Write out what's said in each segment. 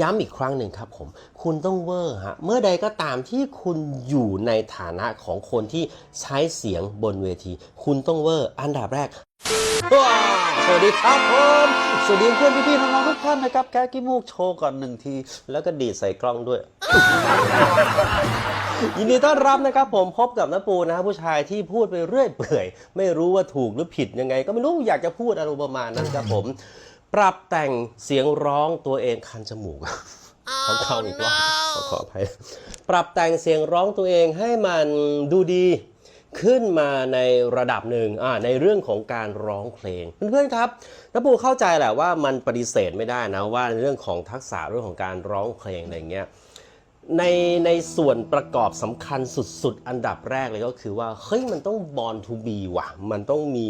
ย้ำอีกครั้งหนึ่งครับผม คุณต้องเวอร์ฮะ เมื่อใดก็ตามที่คุณอยู่ในฐานะของคนที่ใช้เสียงบนเวที คุณต้องเวอร์ อันดับแรก สวัสดีครับผม สวัสดีเพื่อนพี่ๆน้องๆทุกท่านนะครับ แก้กี้มูกโชว์ก่อนหนึ่งที แล้วก็ดีดใส่กล้องด้วย ยินดีต้อนรับนะครับผมพบกับน้าปูนะครับผู้ชายที่พูดไปเรื่อยเปื่อย ไม่รู้ว่าถูกหรือผิดยังไง ก็ไม่รู้อยากจะพูดอะไรประมาณนั้นครับผม ปรับแต่งเสียงร้องตัวเองคันจมูกขอเข้าอีกรอบขอขออภัยปรับแต่งเสียงร้องตัวเองให้มันดูดีขึ้นมาในระดับหนึ่งอ่าในเรื่องของการร้องเพลง เพื่อนๆครับน้าปูเข้าใจแหละว่ามันปฏิเสธไม่ได้นะว่าในเรื่องของทักษะเรื่องของการร้องเพลงอะไรเงี้ย ในในส่วนประกอบสำคัญสุดๆ อันดับแรกเลยก็คือว่า เฮ้ย มันต้อง born to be ว่ะ มันต้องมี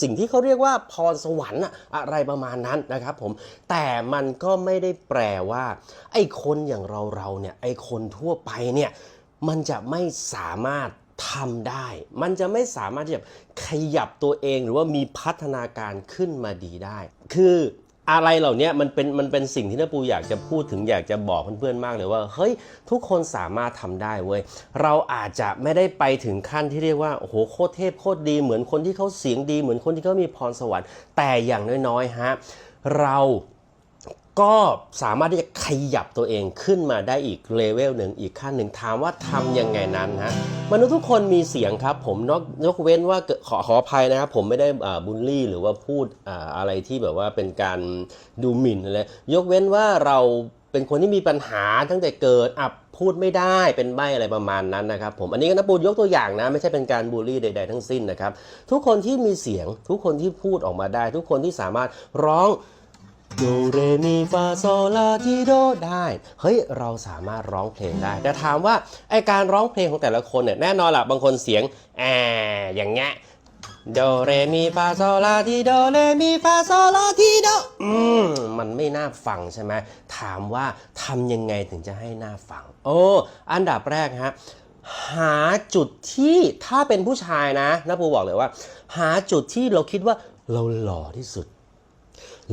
สิ่งที่เขาเรียกว่าพรสวรรค์อะอะไรประมาณนั้นนะครับผม แต่มันก็ไม่ได้แปลว่า ไอ้คนอย่างเราเราเนี่ย ไอ้คนทั่วไปเนี่ย มันจะไม่สามารถทำได้ มันจะไม่สามารถที่จะขยับตัวเองหรือว่ามีพัฒนาการขึ้นมาดีได้ คือ อะไรเหล่านี้มันเป็นมันเป็นสิ่งที่น้าปูอยากจะพูดถึงอยากจะบอกเพื่อนๆมากเลยว่าเฮ้ยทุกคนสามารถทำได้เว้ยเราอาจจะไม่ได้ไปถึงขั้นที่เรียกว่าโอ้โหโคตรเทพโคตรดีเหมือนคนที่เขาเสียงดี เหมือนคนที่เขามีพรสวรรค์แต่อย่างน้อยๆฮะเรา ก็สามารถที่จะขยับตัวเองขึ้นมาได้อีกเลเวลหนึ่งอีกขั้นหนึ่งถามว่าทำยังไงนั้นฮะมนุษย์ทุกคนมีเสียงครับผมนอกยกเว้นว่าขอขออภัยนะครับผมไม่ได้บูลลี่หรือว่าพูดออะไรที่แบบว่าเป็นการดูหมิ่นอะไรยกเว้นว่าเราเป็นคนที่มีปัญหาตั้งแต่เกิดอับพูดไม่ได้เป็นใบอะไรประมาณนั้นนะครับผมอันนี้ก็นะปูยกตัวอย่างนะ ไม่ใช่เป็นการบูลลี่ใด ๆ ทั้งสิ้นนะครับ ทุกคนที่มีเสียงทุกคนที่พูดออกมาได้ ทุกคนที่สามารถร้อง โดเรมีฟาโซลาทีโดได้ เฮ้ย เราสามารถร้องเพลงได้ แต่ถามว่าไอการร้องเพลงของแต่ละคนเนี่ยแน่นอนล่ะบางคนเสียงแออย่างเงี้ยโดเรมีฟาโซลาทีโดเรมีฟาโซลาทีโดอืมมันไม่น่าฟังใช่ไหมถามว่าทำยังไงถึงจะให้น่าฟัง โอ้อันดับแรกฮะหาจุดที่ถ้าเป็นผู้ชายนะน้าปูบอกเลยว่า หาจุดที่เราคิดว่าเราหล่อที่สุด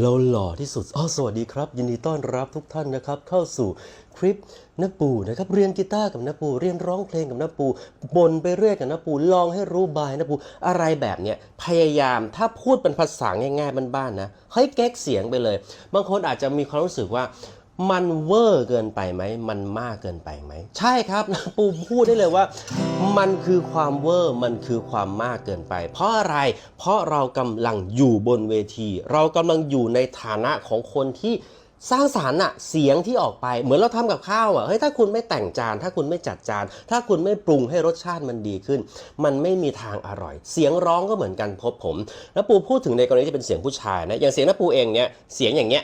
เราหล่อที่สุดอ๋อสวัสดีครับ ยินดีต้อนรับทุกท่านนะครับ เข้าสู่คลิปน้าปูนะครับ เรียนกีตาร์กับน้าปู เรียนร้องเพลงกับน้าปูบนไปเรื่อยกับน้าปู ลองให้รู้บายน้าปู อะไรแบบเนี้ย พยายามถ้าพูดเป็นภาษาง่ายๆบ้านๆนะ เฮ้ยแก๊กเสียงไปเลย บางคนอาจจะมีความรู้สึกว่า มันเวอร์เกินไปไหม มันมากเกินไปไหม ใช่ครับ ปูพูดได้เลยว่า มันคือความเวอร์ มันคือความมากเกินไป เพราะอะไร เพราะเรากำลังอยู่บนเวที เรากำลังอยู่ในฐานะของคนที่สร้างสารรค์อะเสียงที่ออกไป เหมือนเราทำกับข้าวอะเฮ้ยถ้าคุณไม่แต่งจาน ถ้าคุณไม่จัดจาน ถ้าคุณไม่ปรุงให้รสชาติมันดีขึ้น มันไม่มีทางอร่อย เสียงร้องก็เหมือนกันพบผม แล้วปูพูดถึงในกรณีที่เป็นเสียงผู้ชายนะอย่างเสียงน้าปูเองเนี่ยเสียงอย่างเงี้ย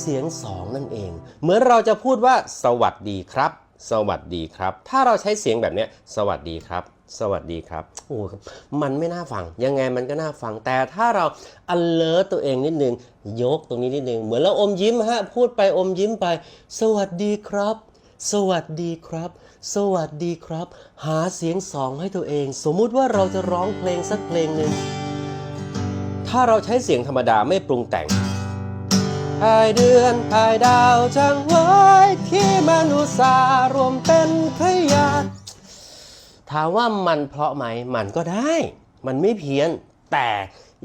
เสียงสองนั่นเอง เหมือนเราจะพูดว่า สวัสดีครับ สวัสดีครับ ถ้าเราใช้เสียงแบบเนี้ยสวัสดีครับ สวัสดีครับโอ้มันไม่น่าฟัง ยังไงมันก็น่าฟัง แต่ถ้าเรา alert ตัวเองนิดนึง ยกตรงนี้นิดนึง เหมือนเราอมยิ้มฮะ พูดไปอมยิ้มไป สวัสดีครับสวัสดีครับ สวัสดีครับ หาเสียงสองให้ตัวเอง สมมุติว่าเราจะร้องเพลงสักเพลงหนึ่ง ถ้าเราใช้เสียงธรรมดาไม่ปรุงแต่ง ภายเดือนภายดาวจังไว้ที่มนุษย์รวมเป็นพยานถามว่ามันเพราะไหมมันก็ได้ มันไม่เพี้ยนแต่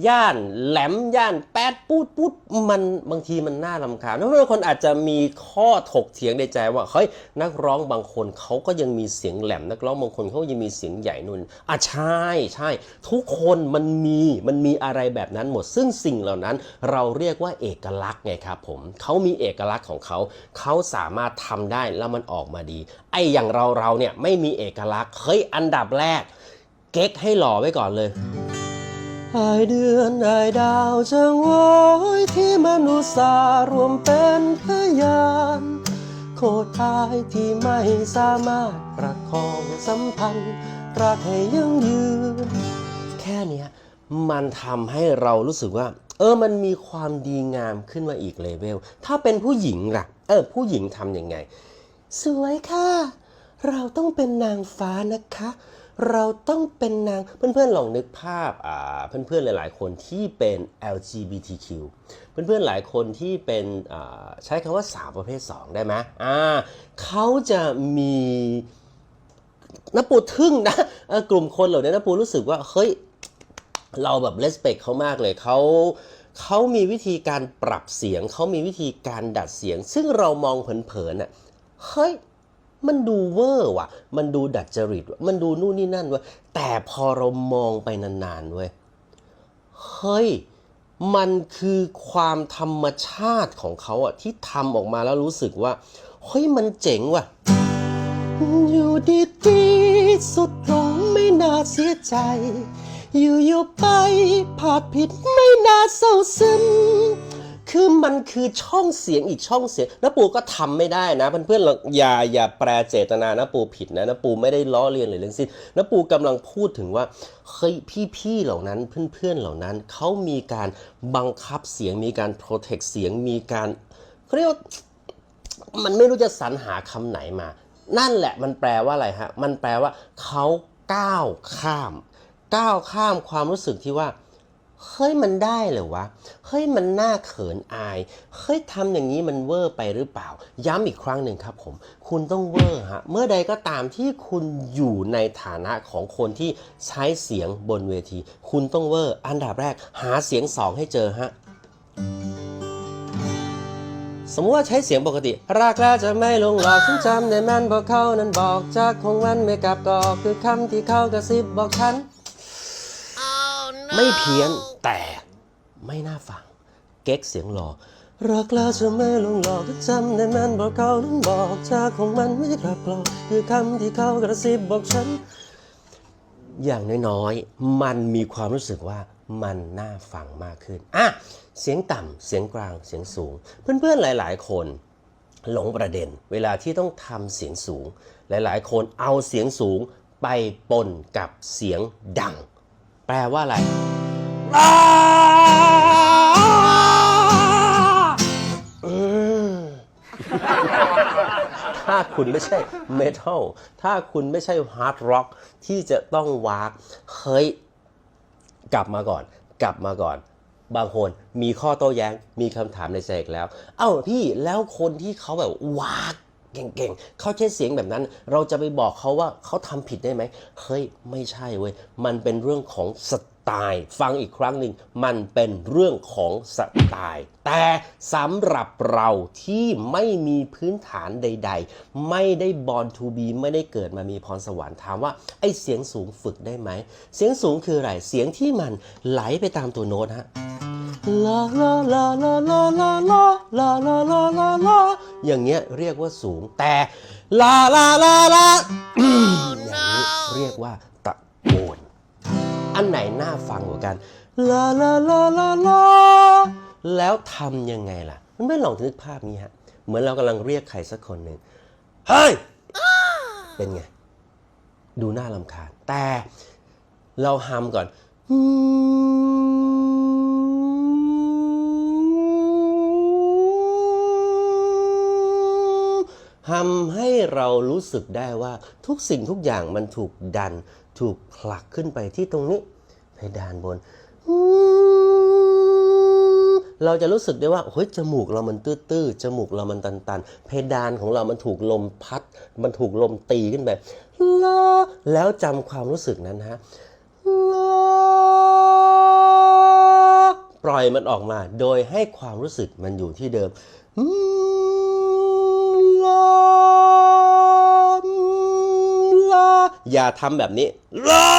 ย่านแหลมย่านแปดปูดปูดมันบางทีมันน่ารำคาญเพราะบางคนอาจจะมีข้อถกเถียงในใจว่าเฮ้ยนักร้องบางคนเขาก็ยังมีเสียงแหลมนักร้องบางคนเขายังมีเสียงใหญ่นุ่นอะใช่ใช่ทุกคนมันมีมันมีอะไรแบบนั้นหมด ซึ่งสิ่งเหล่านั้นเราเรียกว่าเอกลักษณ์ไงครับผมเขามีเอกลักษณ์ของเขาเขาสามารถทำได้แล้วมันออกมาดี ไอ้อย่างเราเราเนี่ยไม่มีเอกลักษณ์เฮ้ยอันดับแรก เก๊กให้หล่อไว้ก่อนเลย อายเดือนอายดาวจังโวยที่มนุษย์สารวมเป็นพยาน โคตรอายที่ไม่สามารถประคองสัมพันธ์ รักให้ยั่งยืน แค่เนี้ยมันทำให้เรารู้สึกว่า เออมันมีความดีงามขึ้นมาอีกเลเวล ถ้าเป็นผู้หญิงล่ะ เออ ผู้หญิงทำยังไง สวยค่ะ เราต้องเป็นนางฟ้านะคะ เราต้องเป็นนางเพื่อนๆลองนึกภาพอ่าเพื่อนๆหลายๆ คนที่เป็น LGBTQ เพื่อนๆหลายคนที่เป็นอ่าใช้คำว่าสาวประเภท 2 ได้ไหมอ่าเขาจะมีนปูทึ่งนะกลุ่มคนเหล่านี้นปูรู้สึกว่าเฮ้ยเราแบบเลสเปกเขามากเลยเขาเขามีวิธีการปรับเสียง เขามีวิธีการดัดเสียง ซึ่งเรามองเผินๆน่ะเฮ้ย มันดูเวอร์ว่ะ มันดูดัดจริตว่ะมันดูนู่นนี่นั่นว่ะแต่พอเรามองไปนานๆเว้ยเฮ้ยมันคือความธรรมชาติของเขาอะที่ทำออกมาแล้วรู้สึกว่าเฮ้ยมันเจ๋งว่ะ อยู่ดีๆสุดลงไม่น่าเสียใจ อยู่ๆไปพลาดผิดไม่น่าเศร้าซึม คือมันคือช่องเสียงอีกช่องเสียงนะปูก็ทำไม่ได้นะเพื่อนๆอย่าอย่าแปลเจตนานะปูผิดนะนะปูไม่ได้ล้อเลียนหรือทั้งสิ้นนะปูกำลังพูดถึงว่าเฮ้ยพี่ๆเหล่านั้นเพื่อนๆเหล่านั้นเขามีการบังคับเสียงมีการโปรเทคเสียงมีการเขาเรียกว่ามันไม่รู้จะสรรหาคำไหนมา นั่นแหละมันแปลว่าอะไรฮะมันแปลว่าเขาก้าวข้าม ก้าวข้ามความรู้สึกที่ว่า เฮ้ยมันได้เหรอวะ เฮ้ยมันน่าเขินอาย เฮ้ยทำอย่างนี้มันเวอร์ไปหรือเปล่า ย้ำอีกครั้งหนึ่งครับผม คุณต้องเวอร์ฮะ เมื่อใดก็ตามที่คุณอยู่ในฐานะของคนที่ใช้เสียงบนเวที คุณต้องเวอร์ อันดับแรกหาเสียงสองให้เจอฮะสมมติว่าใช้เสียงปกติ รักแล้วจะไม่ลงหลอกฉันจำได้แม่นเพราะเขานั้นบอกจากคงมันไม่กลับก็คือคำที่เขากระซิบบอกฉัน ไม่เพี้ยนแต่ไม่น่าฟัง เก๊กเสียงหล่อรักแล้วจะไม่ลงหลอกจำได้แม่นเพราะเขานั้นบอกจากคงมันไม่กลับกลอกคือคำที่เขากระซิบบอกฉัน อย่างน้อยๆ มันมีความรู้สึกว่ามันน่าฟังมากขึ้นอะเสียงต่ำเสียงกลางเสียงสูง เพื่อนๆหลายๆ คนหลงประเด็น เวลาที่ต้องทำเสียงสูง หลายๆ คนเอาเสียงสูงไปปนกับเสียงดัง ปลว่าอะไรอ้าอืมถ้าคุณไม่ใช่เมทัลถ้าคุณไม่ใช่ฮาร์ดร็อกที่จะต้องวากเฮ้ย กลับมาก่อน กลับมาก่อน บางคนมีข้อโต้แย้งมีคำถามในใจอีกแล้ว เอ้าพี่แล้วคนที่เขาแบบวาก เก่งๆ เขาใช้เสียงแบบนั้น เราจะไปบอกเขาว่าเขาทำผิดได้ไหม เฮ้ย ไม่ใช่เว้ย มันเป็นเรื่องของสไตล์ ฟังอีกครั้งหนึ่ง มันเป็นเรื่องของสไตล์ แต่สำหรับเราที่ไม่มีพื้นฐานใด ๆ ไม่ได้บอลทูบีไม่ได้เกิดมามีพรสวรรค์ถามว่าไอ้เสียงสูงฝึกได้ไหม เสียงสูงคืออะไร เสียงที่มันไหลไปตามตัวโน้ตฮะ ลาลาลาลาลาลาลาลาลาลาลาลาอย่างเงี้ยเรียกว่าสูงแต่ลาลาลาลาอย่างนี้เรียกว่าตะโกนอันไหนน่าฟังกว่ากันลาลาลาลาลาแล้วทำยังไงล่ะ มันไม่ลองนึกภาพนี้ฮะเหมือนเรากำลังเรียกใครสักคนหนึ่งเฮ้ยเป็นไง ดูน่าลำคาญแต่เราฮัมก่อน ทำให้เรารู้สึกได้ว่าทุกสิ่งทุกอย่างมันถูกดัน ถูกผลักขึ้นไปที่ตรงนี้เพดานบน เราจะรู้สึกได้ว่าเฮ้ยจมูกเรามันตื้อๆจมูกเรามันตันๆ เพดานของเรามันถูกลมพัด มันถูกลมตีขึ้นไปแล้วจำความรู้สึกนั้นฮะปล่อยมันออกมา โดยให้ความรู้สึกมันอยู่ที่เดิม อย่าทำแบบนี้ลา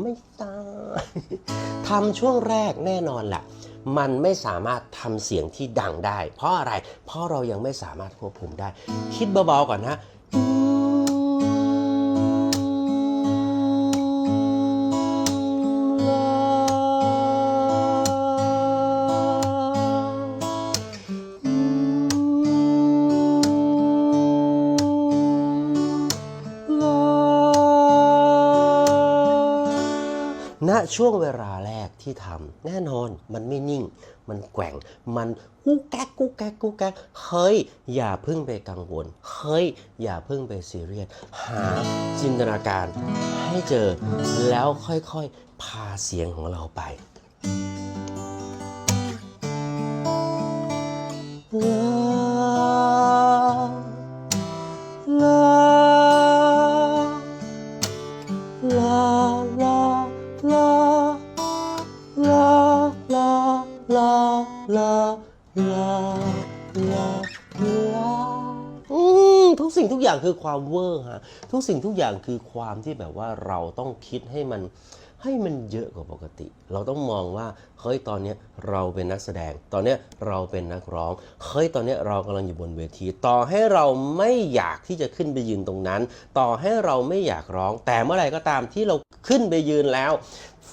ไม่ตายทำช่วงแรกแน่นอนแหละมันไม่สามารถทำเสียงที่ดังได้ เพราะอะไร เพราะเรายังไม่สามารถควบคุมได้ คิดเบาๆก่อนนะ ช่วงเวลาแรกที่ทำแน่นอนมันไม่นิ่ง มันแกว่ง มันกุ๊กแก๊กกุ๊กแก๊กกุ๊กแก๊กเฮ้ย อย่าเพิ่งไปกังวล เฮ้ย อย่าเพิ่งไปซีเรียสหาจินตนาการให้เจอ แล้วค่อยๆ พาเสียงของเราไปลาลา อย่างคือความเวอร์ฮะทุกสิ่งทุกอย่างคือความที่แบบว่าเราต้องคิดให้มัน ให้มันเยอะกว่าปกติ เราต้องมองว่าเฮ้ยตอนนี้เราเป็นนักแสดง ตอนนี้เราเป็นนักร้องเฮ้ยตอนนี้เรากำลังอยู่บนเวที ต่อให้เราไม่อยากที่จะขึ้นไปยืนตรงนั้น ต่อให้เราไม่อยากร้อง แต่เมื่อไหร่ก็ตามที่เราขึ้นไปยืนแล้ว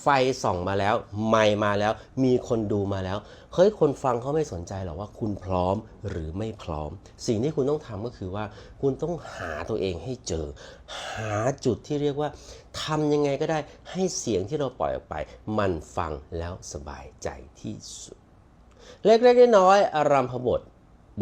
ไฟส่องมาแล้วไมค์มาแล้ว มีคนดูมาแล้วเฮ้ยคนฟังเขาไม่สนใจหรอกว่าคุณพร้อมหรือไม่พร้อม สิ่งที่คุณต้องทำก็คือว่า คุณต้องหาตัวเองให้เจอ หาจุดที่เรียกว่า ทำยังไงก็ได้ให้เสียงที่เราปล่อยออกไป มันฟังแล้วสบายใจที่สุด เล็กๆน้อยๆอารัมพบท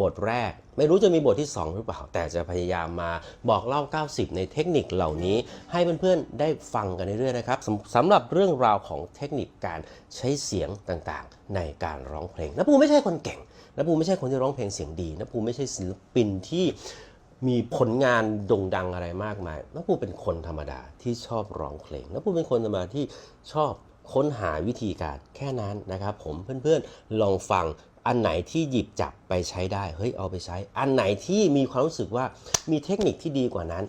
บทแรก ไม่รู้จะมีบทที่ 2 หรือเปล่า แต่จะพยายามมาบอกเล่า 90 ในเทคนิคเหล่านี้ ให้เพื่อนๆได้ฟังกันเรื่อยๆนะครับสำสำหรับเรื่องราวของเทคนิคการใช้เสียงต่างๆ ในการร้องเพลงนภูไม่ใช่คนเก่งนภูไม่ใช่คนที่ร้องเพลงเสียงดีนภูไม่ใช่ศิลปินที่ มีผลงานโด่งดังอะไรมากมายนภูเป็นคนธรรมดาที่ชอบร้องเพลงนภูเป็นคนธรรมดาที่ชอบค้นหาวิธีการแค่นั้นนะครับผมเพื่อนๆลองฟังอันไหนที่หยิบจับไปใช้ได้ เฮ้ยเอาไปใช้ อันไหนที่มีความรู้สึกว่ามีเทคนิคที่ดีกว่านั้น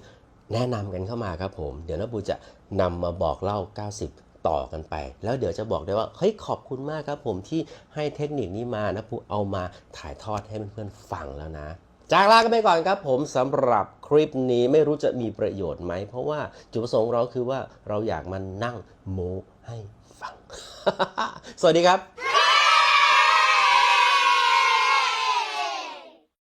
แนะนำกันเข้ามาครับผม เดี๋ยวนะปูจะนำมาบอกเล่า 90ต่อกันไป แล้วเดี๋ยวจะบอกได้ว่าเฮ้ยขอบคุณมากครับผมที่ให้เทคนิคนี้มานะปูเอามาถ่ายทอดให้เพื่อนๆฟังแล้วนะ จากลากันไปก่อนครับผมสำหรับคลิปนี้ไม่รู้จะมีประโยชน์ไหม เพราะว่าจุดประสงค์เราคือว่าเราอยากมานั่งโมให้ฟัง สวัสดีครับ